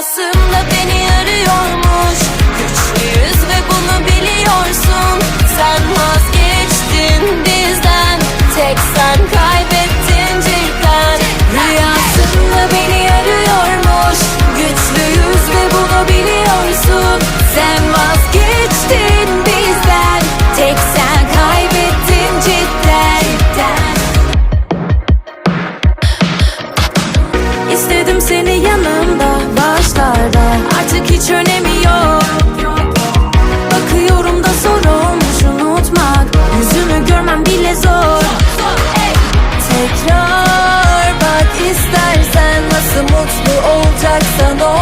Rüyasında beni arıyormuş. Güçlüyüz ve bunu biliyorsun. Sen vazgeçtin bizden. Tek sen kaybettin cidden Rüyasında beni arıyormuş. Güçlüyüz ve bunu biliyorsun. Sen vazgeçtin bizden. Tek sen kaybettin cidden İstedim seni yanımda bile zor. Tekrar bak istersen Nasıl mutlu olacaksan ol yeter